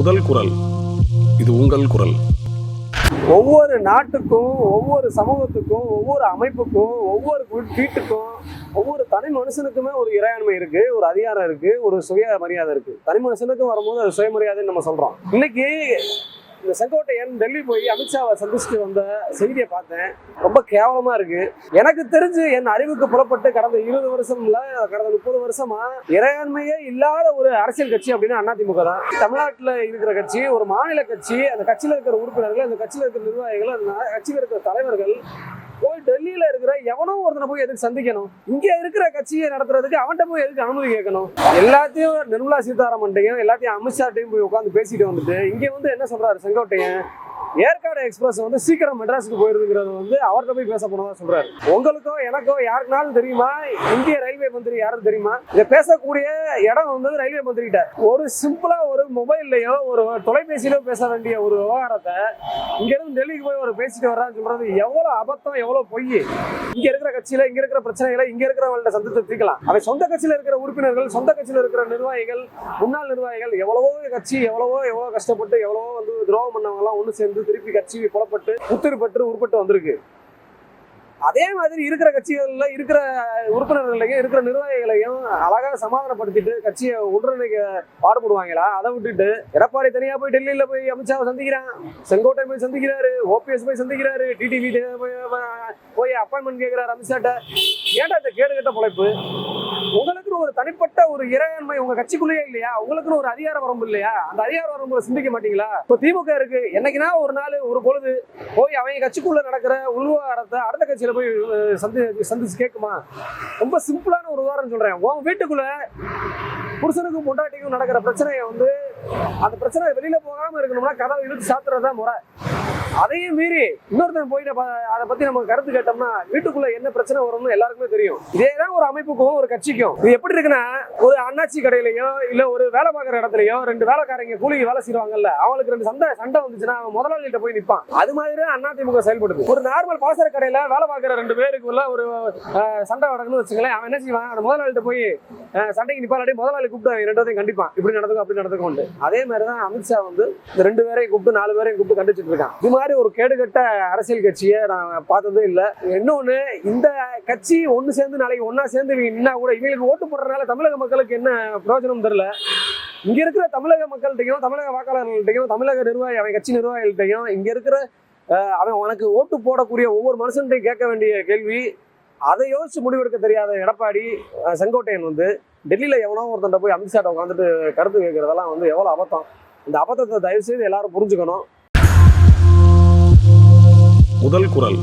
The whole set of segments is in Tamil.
முதல் குரல். இது உங்கள் குரல். ஒவ்வொரு நாட்டுக்கும் ஒவ்வொரு சமூகத்துக்கும் ஒவ்வொரு அமைப்புக்கும் ஒவ்வொரு வீட்டுக்கும் ஒவ்வொரு தனி மனுஷனுக்குமே ஒரு இறையாண்மை இருக்கு ஒரு அதிகாரம் இருக்கு ஒரு சுய மரியாதை இருக்கு. தனி மனுஷனுக்கும் வரும்போது அது சுயமரியாதைன்னு நம்ம சொல்றோம். இன்னைக்கு இந்த செங்கோட்டையன் டெல்லி போய் அமித்ஷாவை சந்திச்சுட்டு வந்த செய்தியை பார்த்தேன். ரொம்ப கேவலமா இருக்கு. எனக்கு தெரிஞ்சு என் அறிவுக்கு புறப்பட்டு கடந்த இருபது வருஷம்ல கடந்த முப்பது வருஷமா இறையாண்மையே இல்லாத ஒரு அரசியல் கட்சி அப்படின்னா அதிமுக தான். தமிழ்நாட்டில் இருக்கிற கட்சி ஒரு மாநில கட்சி அந்த கட்சியில் இருக்கிற உறுப்பினர்கள் அந்த கட்சியில் இருக்கிற நிர்வாகிகள் அந்த கட்சியில் இருக்கிற தலைவர்கள் போய் டெல்லியில இருக்கிற எவனோ ஒருத்தனை போய் எதுக்கு சந்திக்கணும்? இங்க இருக்கிற கட்சியை நடத்துறதுக்கு அவன்கிட்ட போய் எதுக்கு அனுமதி கேட்கணும்? எல்லாத்தையும் நிர்மலா சீதாராமன்ட்டையும் எல்லாத்தையும் அமித்ஷாட்டையும் போய் உட்காந்து பேசிட்டு வந்துட்டு இங்க வந்து என்ன சொல்றாரு செங்கோட்டையன்? ஏற்காடு எக்ஸ்பிரஸ் வந்து சீக்கிரம் மெட்ராஸுக்கு போயிருதுங்கிறது வந்து அவர்கிட்ட போய் பேச போனதா சொல்றாரு. உங்களுக்கோ எனக்கோ யாருக்குனாலும் தெரியுமா? இந்திய ரயில்வே மந்திரி யாரும் தெரியுமா? இதை பேசக்கூடிய இடம் வந்து ரயில்வே மந்திரி கிட்ட ஒரு சிம்பிளா ஒரு மொபைல்லையோ ஒரு தொலைபேசியிலோ பேச வேண்டிய ஒரு விவகாரத்தை இங்க இருந்து டெல்லிக்கு போய் ஒரு பேசிட்டு வர்றான்னு சொல்றது எவ்வளவு அபத்தம் எவ்வளவு பொய்? இங்க இருக்கிற கட்சியில இங்க இருக்கிற பிரச்சனைகளை இங்க இருக்கிறவங்கள்ட்ட சந்தித்து தீர்க்கலாம். அவன் சொந்த கட்சியில இருக்கிற உறுப்பினர்கள் சொந்த கட்சியில இருக்கிற நிர்வாகிகள் முன்னாள் நிர்வாகிகள் எவ்வளவோ கட்சி எவ்வளவோ எவ்வளவோ கஷ்டப்பட்டு எவ்வளவோ வந்து துரோகம் பண்ணவங்க எல்லாம் சேர்ந்து திருப்பி கட்சி புலப்பட்டு புத்திரு பெற்று உருப்பட்டு வந்திருக்கு. அதே மாதிரி இருக்கிற கட்சிகளில் இருக்கிற உறுப்பினர்களையும் இருக்கிற நிர்வாகிகளையும் அழகாக சமாதானப்படுத்திட்டு கட்சியை ஒன்றிணைக்க பாடுபடுவாங்களா? அதை விட்டுட்டு எடப்பாடி தனியா போய் டெல்லியில் போய் அமித்ஷாவை சந்திக்கிறான். செங்கோட்டை போய் சந்திக்கிறாரு ஓபிஎஸ் போய் சந்திக்கிறாரு டிடிவி போய் அப்பாயின்மெண்ட் கேட்கிறாரு அமித்ஷாட்ட. ஏன்டா இந்த கேடு கட்ட பொழைப்பு? உங்களுக்குன்னு ஒரு தனிப்பட்ட ஒரு இறையாண்மை உங்க கட்சிக்குள்ளேயே இல்லையா? உங்களுக்குன்னு ஒரு அதிகார வரம்பு இல்லையா? அந்த அதிகார வரம்புல சிந்திக்க மாட்டீங்களா? இப்போ திமுக இருக்கு. என்னைக்குன்னா ஒரு நாள் ஒரு பொழுது போய் அவங்க கட்சிக்குள்ள நடக்கிற உள்வாரத்தை அடுத்த கட்சியில போய் சந்தி சந்திச்சு கேட்குமா? ரொம்ப சிம்பிளான ஒரு உதாரணம் சொல்றேன். உன் வீட்டுக்குள்ள புருஷனுக்கும் பொண்டாட்டிக்கும் நடக்கிற பிரச்சனையை வந்து அந்த பிரச்சனை வெளியில போகாம இருக்கணும்னா கதவை இழுத்து சாத்துறதுதான் முறை. அதையும் மீறி இன்னொருத்தன் போயிட்டு அதை பத்தி நம்ம கருத்து கேட்டோம்னா வீட்டுக்குள்ள என்ன பிரச்சனை வரும்னு எல்லாருக்குமே தெரியும். இதேதான் ஒரு அமைப்புக்கும் ஒரு கட்சிக்கும். இது எப்படி இருக்குன்னா ஒரு அண்ணாச்சி கடையிலயோ இல்ல ஒரு வேலை பார்க்குற இடத்துலயோ ரெண்டு வேலைக்காரங்க கூலிக்கு வேலை செய்வாங்கல்ல அவங்களுக்கு ரெண்டு சண்டை சண்டை வந்துச்சுன்னா அவன் முதலாளிகிட்ட போய் நிப்பான். அது மாதிரி தான் அதிமுக செயல்படுது. ஒரு நார்மல் பாசர கடையில வேலை பார்க்குற ரெண்டு பேருக்குள்ள ஒரு சண்டை நடக்குன்னு வச்சுங்களேன் அவன் என்ன செய்வான்? அந்த முதலாளிகிட்ட போய் அஹ், சண்டைக்கு நிப்பாடி முதலாளி கூப்பிட்டு அவன் ரெண்டாவதையும் கண்டிப்பான். இப்படி நடந்துக்கும் அப்படி நடந்துக்கும் அதே மாதிரி தான் அமித்ஷா வந்து இந்த ரெண்டு பேரையும் கூப்பிட்டு நாலு பேரையும் கூப்பிட்டு கண்டிச்சிட்டு இருக்கான். மாதிரி ஒரு கேடுகட்ட அரசியல் கட்சியை நான் பார்த்ததே இல்லை. இன்னொன்று இந்த கட்சி ஒன்று சேர்ந்து நாளைக்கு ஒன்றா சேர்ந்து இவங்க நின்னா கூட இவங்களுக்கு ஓட்டு போடுறதுனால தமிழக மக்களுக்கு என்ன பிரயோஜனம் தெரில இங்கே இருக்கிற தமிழக மக்கள்கிட்டையும் தமிழக வாக்காளர்கள்ட்டையும் தமிழக நிர்வாகி அவன் கட்சி நிர்வாகிகள்கிட்டையும் இங்கே இருக்கிற அவன் உனக்கு ஓட்டு போடக்கூடிய ஒவ்வொரு மனுஷன்ட்டையும் கேட்க வேண்டிய கேள்வி அதை யோசிச்சு முடிவெடுக்க தெரியாத எடப்பாடி செங்கோட்டையன் வந்து டெல்லியில் எவனோ ஒருத்தன்ட்ட போய் அமித்ஷாட்ட உட்காந்துட்டு கருத்து கேட்கறதெல்லாம் வந்து எவ்வளோ அபத்தம். இந்த அபத்தத்தை தயவு செய்து எல்லாரும் புரிஞ்சுக்கணும். முதல் குரல்.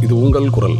இது உங்கள் குரல்.